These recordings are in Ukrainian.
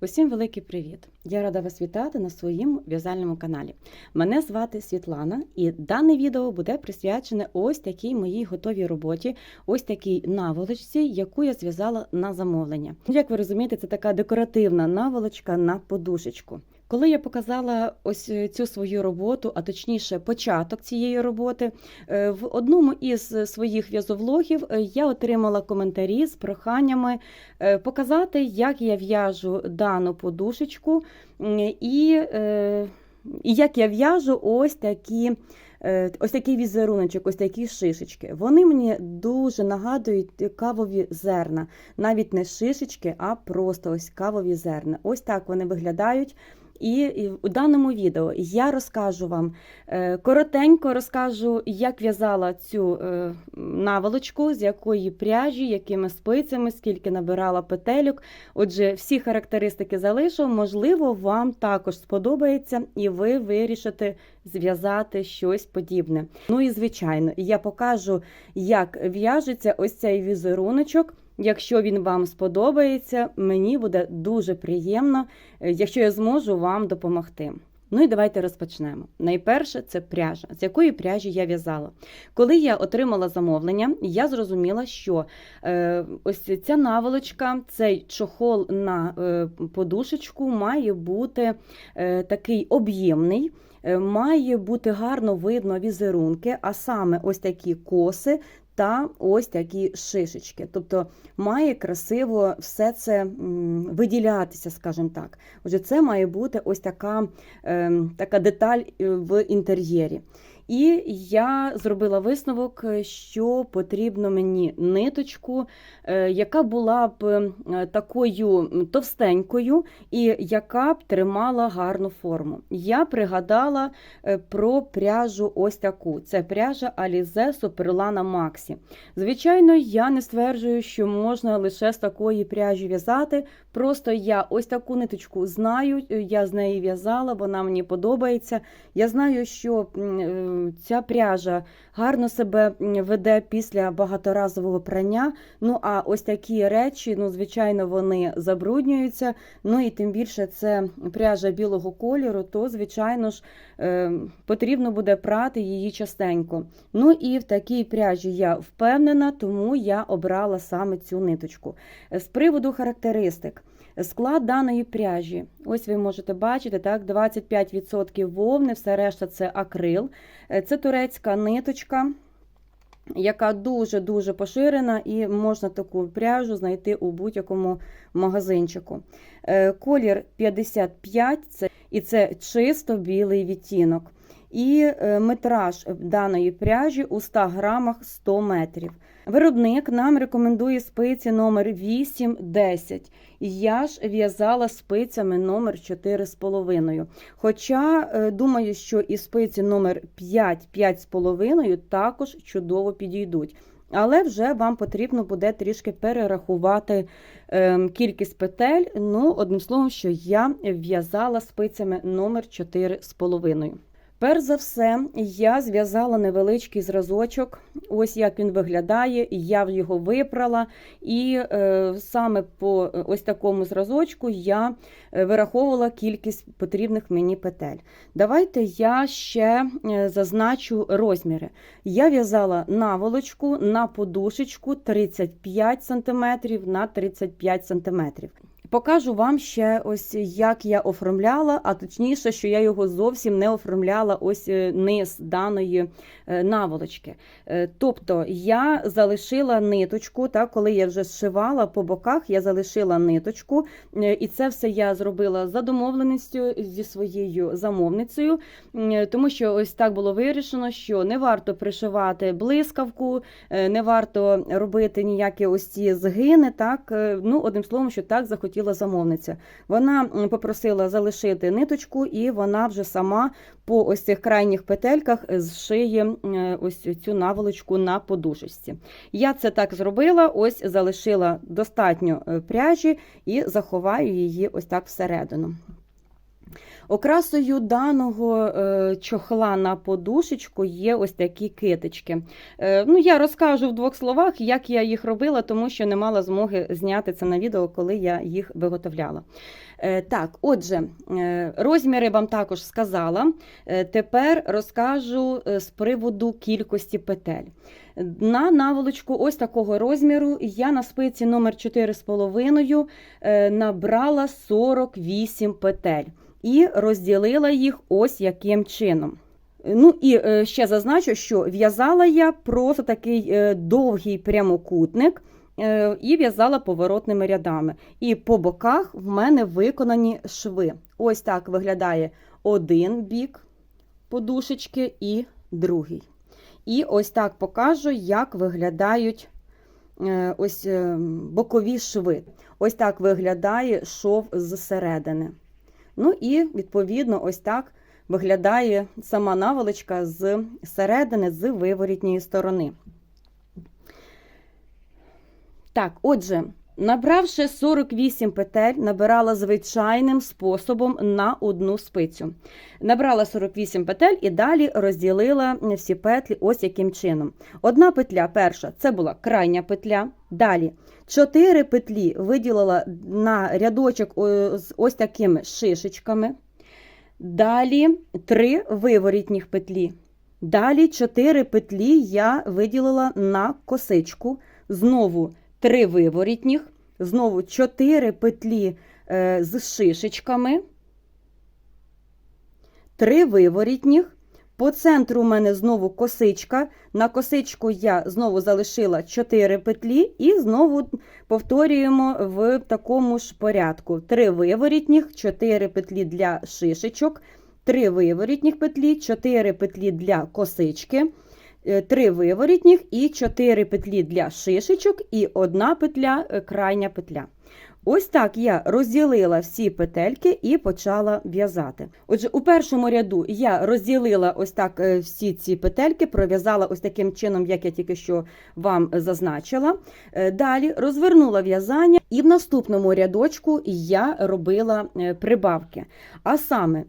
Усім великий привіт! Я рада вас вітати на своєму в'язальному каналі. Мене звати Світлана, і дане відео буде присвячене ось такій моїй готовій роботі, ось такій наволочці, яку я зв'язала на замовлення. Як ви розумієте, це така декоративна наволочка на подушечку. Коли я показала ось е, цю свою роботу, а точніше початок цієї роботи, е, в одному із своїх в'язовлогів е, я отримала коментарі з проханнями показати, як я в'яжу дану подушечку і, як я в'яжу ось такі. Ось такий візеруночок, ось такі шишечки. Вони мені дуже нагадують кавові зерна. Навіть не шишечки, а просто ось кавові зерна. Ось так вони виглядають. І у даному відео я розкажу вам е, коротенько розкажу, як в'язала цю е, наволочку, з якої пряжі, якими спицями, скільки набирала петельок. Отже, всі характеристики залишу. Можливо, вам також сподобається, і ви вирішите зв'язати щось подібне. Ну і звичайно, я покажу, як в'яжеться ось цей візеруночок. Якщо він вам сподобається, мені буде дуже приємно, е, якщо я зможу вам допомогти. Ну і давайте розпочнемо. Найперше це пряжа, з якої пряжі я в'язала. Коли я отримала замовлення, я зрозуміла, що е, ось ця наволочка, цей чохол на е, подушечку має бути е, такий об'ємний. е, Має бути гарно видно візерунки, а саме ось такі коси та ось такі шишечки. Тобто має красиво все це виділятися, скажімо так. Отже, це має бути ось така, е, така деталь е, в інтер'єрі. І я зробила висновок, що потрібно мені ниточку, е, яка була б е, такою товстенькою і яка б тримала гарну форму. Я пригадала е, про пряжу ось таку. Це пряжа Alize Superlana Maxi. Звичайно, я не стверджую, що можна лише з такої пряжі в'язати. Просто я ось таку ниточку знаю, я з неї в'язала, вона мені подобається. Я знаю, що е, ця пряжа гарно себе веде після багаторазового прання. Ну а ось такі речі, ну, звичайно, вони забруднюються. Ну і тим більше це пряжа білого кольору, то, звичайно ж, е, потрібно буде прати її частенько. Ну і в такій пряжі я впевнена, тому я обрала саме цю ниточку. З приводу характеристик. Склад даної пряжі, ось ви можете бачити, так, 25% вовни, все решта це акрил. Е, Це турецька ниточка, яка дуже-дуже поширена, і можна таку пряжу знайти у будь-якому магазинчику. Е, Колір 55, це, і це чисто білий відтінок. І е, метраж даної пряжі у 100 грамах 100 метрів. Виробник нам рекомендує спиці номер 8-10. Я ж в'язала спицями номер 4,5. Хоча е, думаю, що і спиці номер 5-5,5 також чудово підійдуть. Але вже вам потрібно буде трішки перерахувати е, кількість петель. Ну, одним словом, що я в'язала спицями номер 4,5. Перш за все, я зв'язала невеличкий зразочок. Ось як він виглядає. Я його випрала, і е, саме по ось такому зразочку я е, вираховувала кількість потрібних мені петель. Давайте я ще е, зазначу розміри. Я в'язала наволочку на подушечку 35 см на 35 см. Покажу вам ще ось як я оформляла, а точніше, що я його зовсім не оформляла ось е, низ даної е, наволочки. Е, Тобто я залишила ниточку, так, коли я вже зшивала по боках, я залишила ниточку, і це все я зробила за домовленістю зі своєю замовницею, тому що ось так було вирішено, що не варто пришивати блискавку, не варто робити ніякі ось ці згини. Так, ну одним словом, що так захотіла замовниця. Вона попросила залишити ниточку, і вона вже сама по ось цих крайніх петельках е, зшиє е, ось цю наволочку на подушечці. Я це так зробила, ось залишила достатньо е, пряжі і заховаю її ось так всередину. Окрасою даного е, чохла на подушечку є ось такі китички. Е, ну, я розкажу в двох словах, як я їх робила, тому що не мала змоги зняти це на відео, коли я їх виготовляла. Е, так, отже, розміри вам також сказала. Тепер розкажу з приводу кількості петель. На наволочку ось такого розміру я на спиці номер 4,5 е, набрала 48 петель і розділила їх ось яким чином. Ну і е, ще зазначу, що в'язала я просто такий е, довгий прямокутник е, і в'язала поворотними рядами. І по боках в мене виконані шви. Ось так виглядає один бік подушечки і другий. І ось так покажу, як виглядають ось е, бокові шви. Ось так виглядає шов зсередини. Ну і відповідно, ось так виглядає сама наволочка з середини, з виворітньої сторони. Так, отже, набравши 48 петель, набирала звичайним способом на одну спицю. Набрала 48 петель і далі розділила всі петлі ось яким чином. Одна петля, перша, це була крайня петля. Далі 4 петлі виділила на рядочок з ось такими шишечками. Далі 3 виворітніх петлі. Далі 4 петлі я виділила на косичку. Знову 3 виворітніх, знову 4 петлі е, з шишечками, 3 виворітніх. По центру у мене знову косичка. На косичку я знову залишила 4 петлі і знову повторюємо в такому ж порядку: 3 виворітніх, 4 петлі для шишечок, 3 виворітніх петлі, 4 петлі для косички. 3 виворітніх і 4 петлі для шишечок, і одна петля, е, крайня петля. Ось так я розділила всі петельки і почала в'язати. Отже, у першому ряду я розділила ось так е, всі ці петельки, пров'язала ось таким чином, як я тільки що вам зазначила. Е, Далі розвернула в'язання, і в наступному рядочку я робила е, прибавки. А саме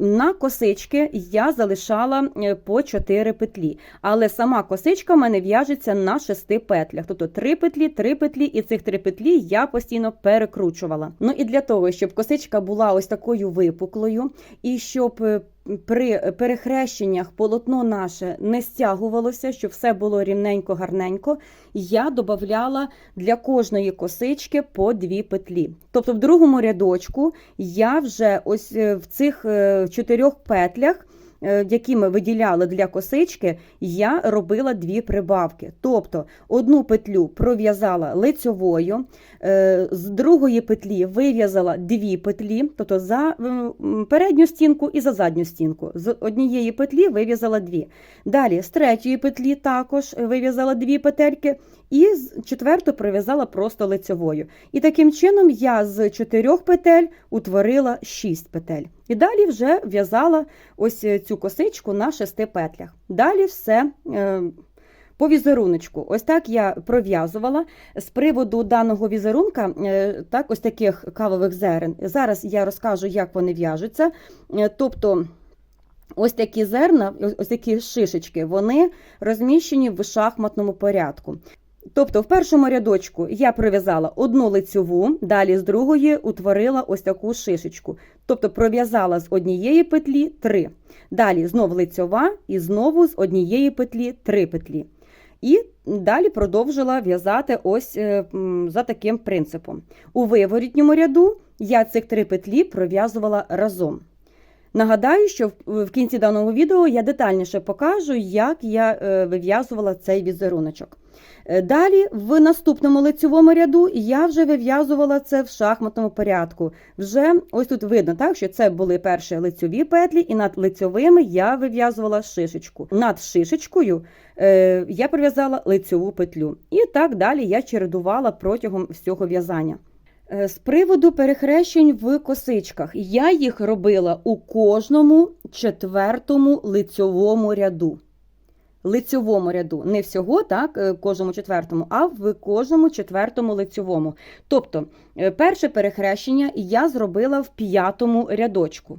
на косички я залишала по 4 петлі, але сама косичка в мене в'яжеться на 6 петлях. Тобто 3 петлі, 3 петлі, і цих 3 петлі я постійно перекручувала. Ну і для того, щоб косичка була ось такою випуклою, і щоб е, при перехрещеннях полотно наше не стягувалося, щоб все було рівненько, гарненько, я додавала для кожної косички по дві петлі. Тобто в другому рядочку я вже ось е, в цих е, чотирьох петлях. Е, Які ми виділяли для косички, я робила дві прибавки. Тобто одну петлю пров'язала лицьовою, е, з другої петлі вив'язала дві петлі, тобто за передню стінку і за задню стінку. З однієї петлі вив'язала дві. Далі з третьої петлі також вив'язала дві петельки, і четверту пров'язала просто лицьовою. І таким чином я з чотирьох петель утворила шість петель. І далі вже в'язала ось е, цю косичку на шести петлях. Далі все. е, По візеруночку, ось так я пров'язувала з приводу даного візерунка, е, так, ось таких кавових зерен. Зараз я розкажу, як вони в'яжуться. Тобто, ось такі зерна, ось такі шишечки, вони розміщені в шахматному порядку. Тобто, в першому рядочку я пров'язала одну лицьову, далі з другої утворила ось таку шишечку. Тобто пров'язала з однієї петлі три. Далі знов лицьова і знову з однієї петлі три петлі. І далі продовжила в'язати ось е, за таким принципом. У виворітньому ряду я цих три петлі пров'язувала разом. Нагадаю, що в кінці даного відео я детальніше покажу, як я е, вив'язувала цей візеруночок. Е, Далі, в наступному лицьовому ряду, я вже вив'язувала це в шахматному порядку. Вже ось тут видно, так, що це були перші лицьові петлі, і над лицьовими я вив'язувала шишечку. Над шишечкою е, я прив'язала лицьову петлю. І так далі я чередувала протягом всього в'язання. Е, З приводу перехрещень в косичках, я їх робила у кожному четвертому лицьовому ряду. лицьовому ряду. Не всього, так, е, кожному четвертому, а в кожному четвертому лицьовому. Тобто, е, перше перехрещення я зробила в п'ятому рядочку.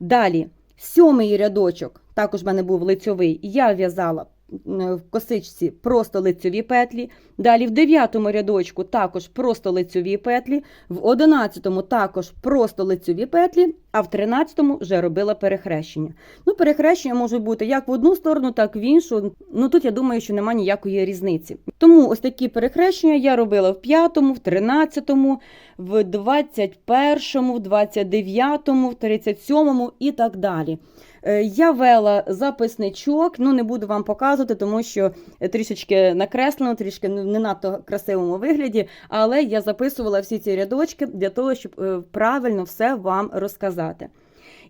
Далі, сьомий рядочок, також в мене був лицьовий, я в'язала в косичці просто лицьові петлі. Далі в дев'ятому рядочку також просто лицьові петлі, в одинадцятому також просто лицьові петлі, а в тринадцятому вже робила перехрещення. Ну, перехрещення може бути як в одну сторону, так і в іншу. Ну тут я думаю, що немає ніякої різниці. Тому ось такі перехрещення я робила в п'ятому, в тринадцятому, в двадцять першому, в двадцять дев'ятому, в тридцять сьомому і так далі. Е, Я вела записничок, ну не буду вам показувати, тому що трішечки накреслено, трішки не надто красивому вигляді, але я записувала всі ці рядочки для того, щоб е, правильно все вам розказати.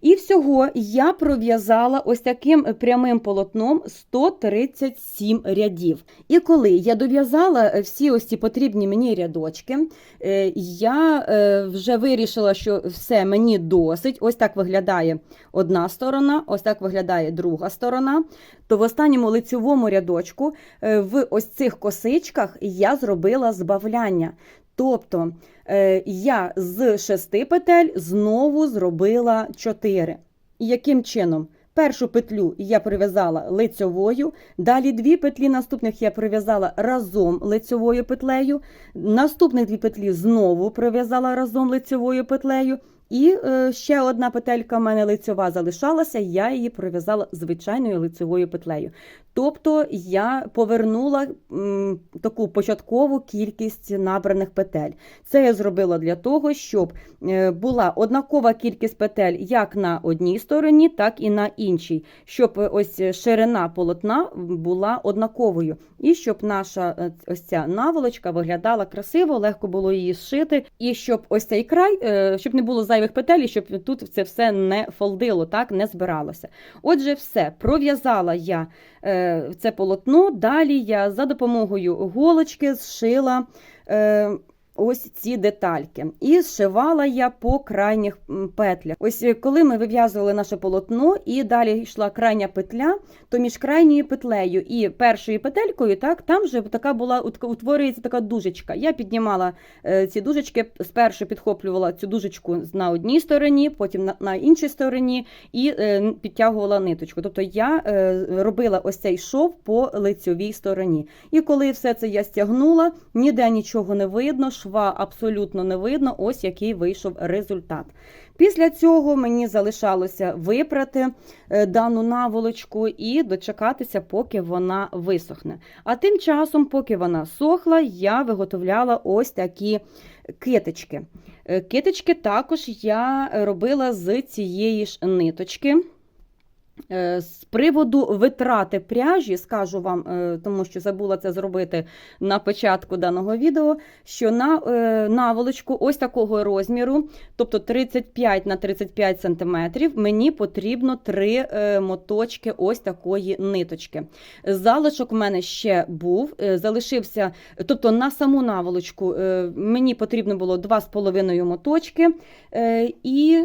І всього я пров'язала ось таким прямим полотном 137 рядів. І коли я дов'язала е, всі ось ці потрібні мені рядочки, е, я е, вже вирішила, що все мені досить. Ось так виглядає одна сторона, ось так виглядає друга сторона. То в останньому лицьовому рядочку в ось цих косичках я зробила збавляння. Тобто я з шести петель знову зробила чотири. Яким чином? Першу петлю я прив'язала лицьовою, далі дві петлі наступних я прив'язала разом лицьовою петлею, наступні дві петлі знову прив'язала разом лицьовою петлею, і е, ще одна петелька в мене лицьова залишалася, я її прив'язала звичайною лицьовою петлею. Тобто я повернула м, таку початкову кількість набраних петель. Це я зробила для того, щоб е, була однакова кількість петель як на одній стороні, так і на іншій, щоб е, ось ширина полотна була однаковою, і щоб наша е, ось ця наволочка виглядала красиво, легко було її зшити, і щоб ось цей край, е, щоб не було зайвих петель, і щоб тут це все не фолдило, так не збиралося. Отже, все пров'язала я е, це полотно. Далі я за допомогою голочки зшила е, ось ці детальки. І зшивала я по крайніх петлях. Ось е, коли ми вив'язували наше полотно, і далі йшла крайня петля, то між крайньою петлею і першою петелькою, так, там вже така була утворюється така дужечка. Я піднімала е, ці дужечки, спершу підхоплювала цю дужечку на одній стороні, потім на, іншій стороні і е, підтягувала ниточку. Тобто я робила ось цей шов по лицьовій стороні. І коли все це я стягнула, ніде нічого не видно, шва абсолютно не видно, ось який вийшов результат. Після цього мені залишалося випрати е, дану наволочку і дочекатися, поки вона висохне. А тим часом, поки вона сохла, я виготовляла ось такі китички. Е, Китички також я робила з цієї ж ниточки. Е, З приводу витрати пряжі, скажу вам, е, тому що забула це зробити на початку даного відео, що на е, наволочку ось такого розміру, тобто 35 на 35 см, мені потрібно 3 моточки ось такої ниточки. Залишок в мене ще був, залишився, тобто на саму наволочку мені потрібно було 2,5 моточки. І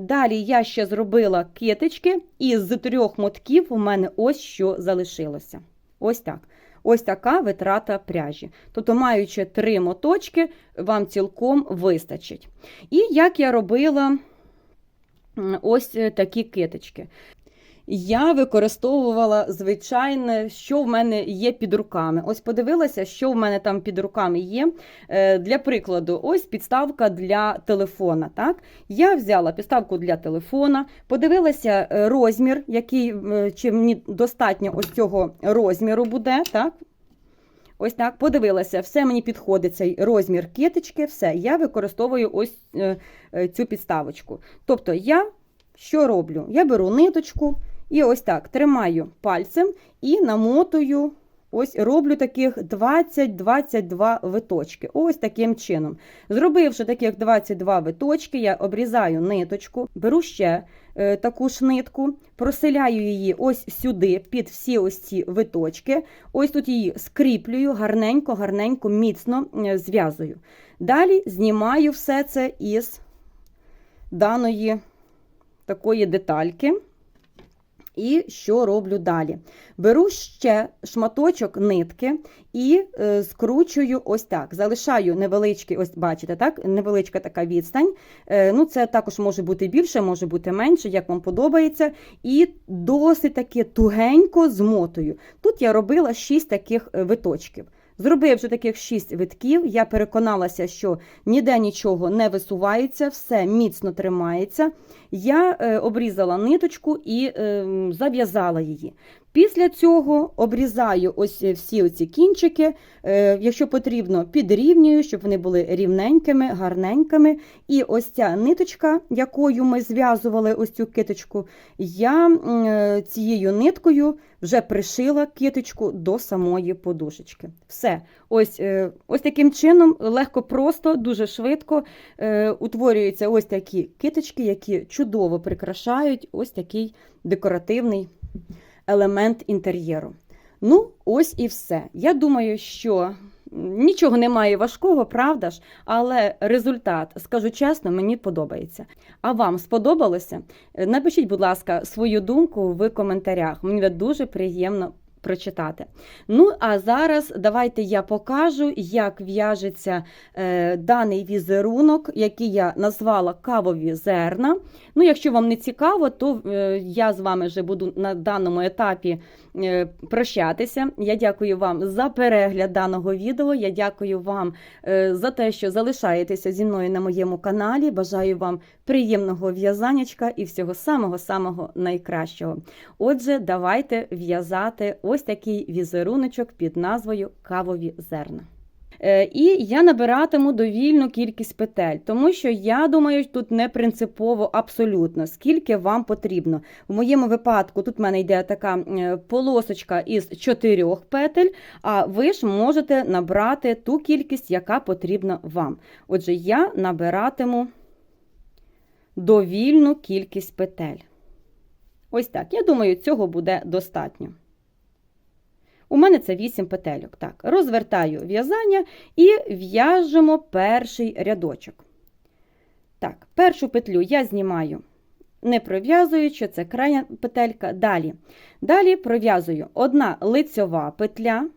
далі я ще зробила китички, і з трьох мотків у мене ось що залишилося. Ось так. Ось така витрата пряжі. Тобто, маючи три моточки, вам цілком вистачить. І як я робила ось е, такі китички. Я використовувала звичайне, що в мене є під руками. Ось подивилася, що в мене там під руками є. Е, Для прикладу, ось підставка для телефона. Так? Я взяла підставку для телефона, подивилася е, розмір, який е, чи мені достатньо ось цього розміру буде. Так? Ось так, подивилася, все мені підходить цей розмір китички, все, я використовую ось цю підставочку. Тобто я що роблю? Я беру ниточку і ось так тримаю пальцем і намотую, ось роблю таких 20-22 виточки. Ось таким чином. Зробивши таких 22 виточки, я обрізаю ниточку, беру ще е, таку ж нитку, проселяю її ось сюди, під всі ось ці виточки. Ось тут її скріплюю, гарненько, гарненько, міцно е, зв'язую. Далі знімаю все це із даної такої детальки. І що роблю далі? Беру ще шматочок нитки і е, скручую ось так. Залишаю невеличкий, ось бачите, так? невеличка така відстань. Е, ну, Це також може бути більше, може бути менше, як вам подобається. І досить таки тугенько змотую. Тут я робила 6 таких е, виточків. Зробивши таких 6 витків, я переконалася, що ніде нічого не висувається, все міцно тримається. Я е, обрізала ниточку і е, зав'язала її. Після цього обрізаю ось всі оці кінчики, е, якщо потрібно, підрівнюю, щоб вони були рівненькими, гарненькими. І ось ця ниточка, якою ми зв'язували ось цю киточку, я е, цією ниткою вже пришила киточку до самої подушечки. Все, ось е, ось таким чином, легко, просто, дуже швидко утворюються ось такі киточки, які чудово прикрашають ось такий декоративний елемент інтер'єру. Ну, ось і все. Я думаю, що нічого немає важкого, правда ж, але результат, скажу чесно, мені подобається. А вам сподобалося? Напишіть, будь ласка, свою думку в коментарях. Мені дуже приємно прочитати. Ну, а зараз давайте я покажу, як в'яжеться е, даний візерунок, який я назвала кавові зерна. Ну, Якщо вам не цікаво, то е, я з вами вже буду на даному етапі е, прощатися. Я дякую вам за перегляд даного відео. Я дякую вам е, за те, що залишаєтеся зі мною на моєму каналі. Бажаю вам приємного в'язанячка і всього самого-самого найкращого. Отже, давайте в'язати ось такий візеруночок під назвою Кавові зерна. Е, і я набиратиму довільну кількість петель, тому що я думаю, тут не принципово абсолютно, скільки вам потрібно. В моєму випадку тут в мене йде така е, полосочка із чотирьох петель, а ви ж можете набрати ту кількість, яка потрібна вам. Отже, я набиратиму довільну кількість петель. Ось так. Я думаю, цього буде достатньо. У мене це 8 петельок. Так, Розвертаю в'язання і в'яжемо перший рядочок. Так, Першу петлю я знімаю, не пров'язуючи, це крайня петелька. Далі Далі пров'язую одна лицьова петля.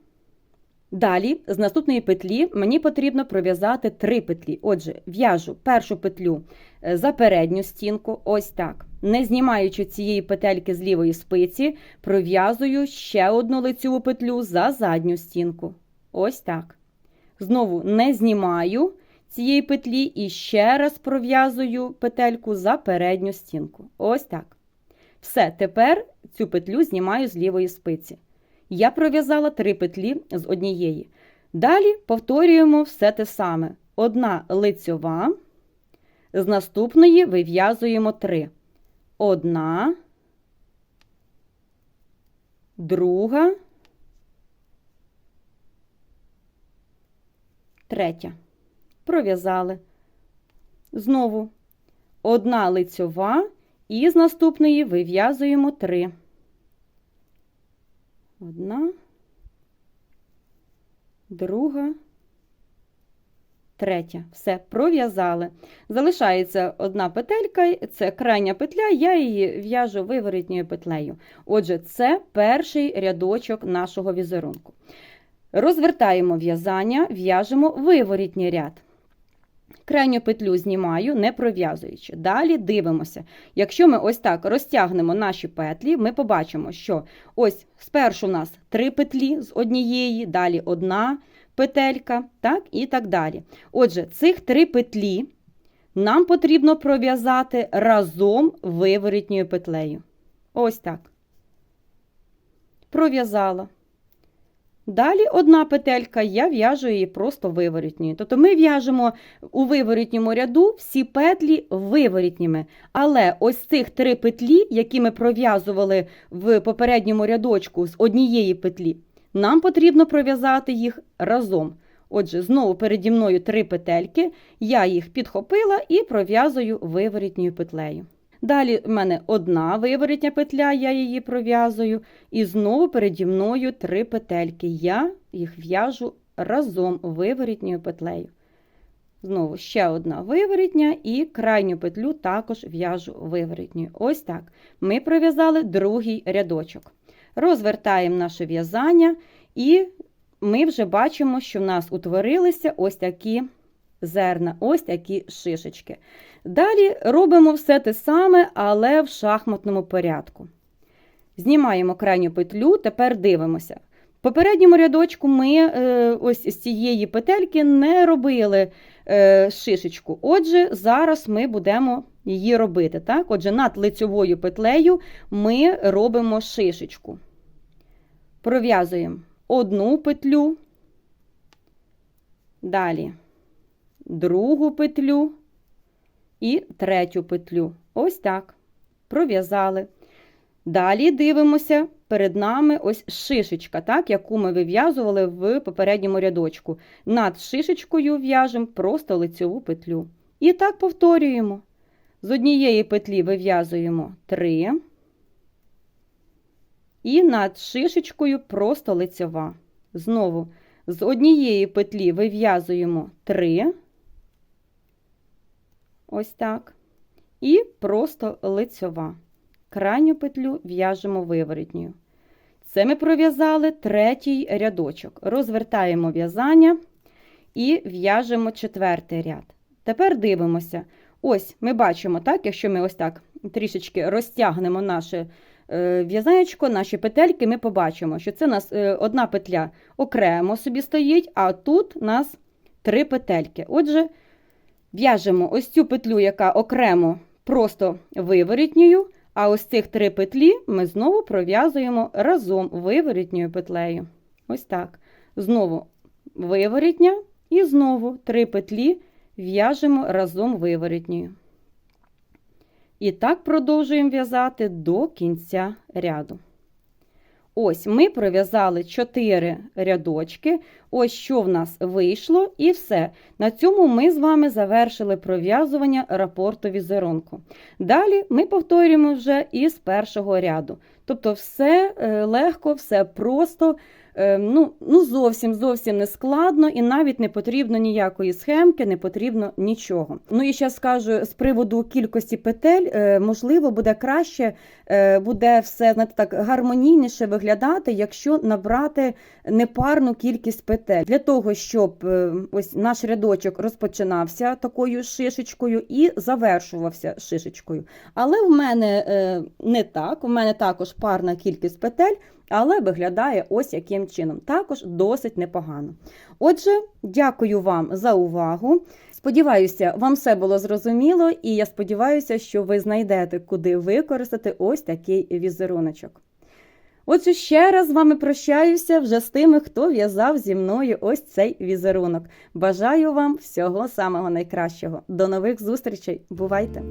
Далі, з наступної петлі, мені потрібно пров'язати три петлі. Отже, в'яжу першу петлю е, за передню стінку, ось так. Не знімаючи цієї петельки з лівої спиці, пров'язую ще одну лицеву петлю за задню стінку. Ось так. Знову не знімаю цієї петлі і ще раз пров'язую петельку за передню стінку. Ось так. Все, тепер цю петлю знімаю з лівої спиці. Я пров'язала три петлі з однієї. Далі повторюємо все те саме: одна лицьова, з наступної вив'язуємо три. Одна, друга, третя. Пров'язали. Знову одна лицьова, і з наступної вив'язуємо три. Одна, друга, третя. Все, пров'язали. Залишається одна петелька, це крайня петля, я її в'яжу виворітньою петлею. Отже, це перший рядочок нашого візерунку. Розвертаємо в'язання, в'яжемо виворітній ряд. Крайню петлю знімаю, не пров'язуючи. Далі дивимося. Якщо ми ось так розтягнемо наші петлі, ми побачимо, що ось спершу у нас три петлі з однієї, далі одна петелька, так, і так далі. Отже, цих три петлі нам потрібно пров'язати разом виворітньою петлею. Ось так. Пров'язала. Далі одна петелька, я в'яжу її просто виворітньою. Тобто ми в'яжемо у виворітньому ряду всі петлі виворітніми. Але ось цих три петлі, які ми пров'язували в попередньому рядочку з однієї петлі, нам потрібно пров'язати їх разом. Отже, знову переді мною три петельки, я їх підхопила і пров'язую виворітньою петлею. Далі в мене одна виворітня петля, я її пров'язую, і знову переді мною три петельки. Я їх в'яжу разом виворітньою петлею. Знову ще одна виворітня і крайню петлю також в'яжу виворітньою. Ось так. Ми пров'язали другий рядочок. Розвертаємо наше в'язання, і ми вже бачимо, що в нас утворилися ось такі зерна, ось такі шишечки. Далі робимо все те саме, але в шахматному порядку. Знімаємо крайню петлю, тепер дивимося. Попередньому рядочку ми е, ось з цієї петельки не робили е, шишечку. Отже, зараз ми будемо її робити. Так? Отже, над лицьовою петлею ми робимо шишечку. Пров'язуємо одну петлю, далі другу петлю і третю петлю. Ось так. Пров'язали. Далі дивимося, перед нами ось шишечка, так, яку ми вив'язували в попередньому рядочку. Над шишечкою в'яжемо просто лицьову петлю. І так повторюємо. З однієї петлі вив'язуємо 3, і над шишечкою просто лицьова. Знову з однієї петлі вив'язуємо 3, ось так, і просто лицьова. Крайню петлю в'яжемо виворітньою. Це ми пров'язали третій рядочок. Розвертаємо в'язання і в'яжемо четвертий ряд. Тепер дивимося. Ось ми бачимо, так, якщо ми ось так трішечки розтягнемо наше е, в'язанечко, наші петельки, ми побачимо, що це у нас е, одна петля окремо собі стоїть, а тут у нас три петельки. Отже, в'яжемо ось цю петлю, яка окремо просто виворітньою, а ось цих три петлі ми знову пров'язуємо разом виворітньою петлею. Ось так. Знову виворітня і знову три петлі в'яжемо разом виворітньою. І так продовжуємо в'язати до кінця ряду. Ось ми пров'язали 4 рядочки. Ось що в нас вийшло, і все. На цьому ми з вами завершили пров'язування рапорту візерунку. Далі ми повторюємо вже із першого ряду. Тобто, все е, легко, все просто. Е, ну, ну зовсім зовсім не складно і навіть не потрібно ніякої схемки, не потрібно нічого. Ну і ще скажу з приводу кількості петель, е, можливо, буде краще, е, буде все знаєте, так гармонійніше виглядати, якщо набрати непарну кількість петель для того, щоб ось наш рядочок розпочинався такою шишечкою і завершувався шишечкою. Але в мене не так, у мене також парна кількість петель але виглядає ось яким чином. Також досить непогано. Отже, дякую вам за увагу. Сподіваюся, вам все було зрозуміло, і я сподіваюся, що ви знайдете, куди використати ось такий візеруночок. Отже, ще раз з вами прощаюся вже з тими, хто в'язав зі мною ось цей візерунок. Бажаю вам всього самого найкращого. До нових зустрічей! Бувайте!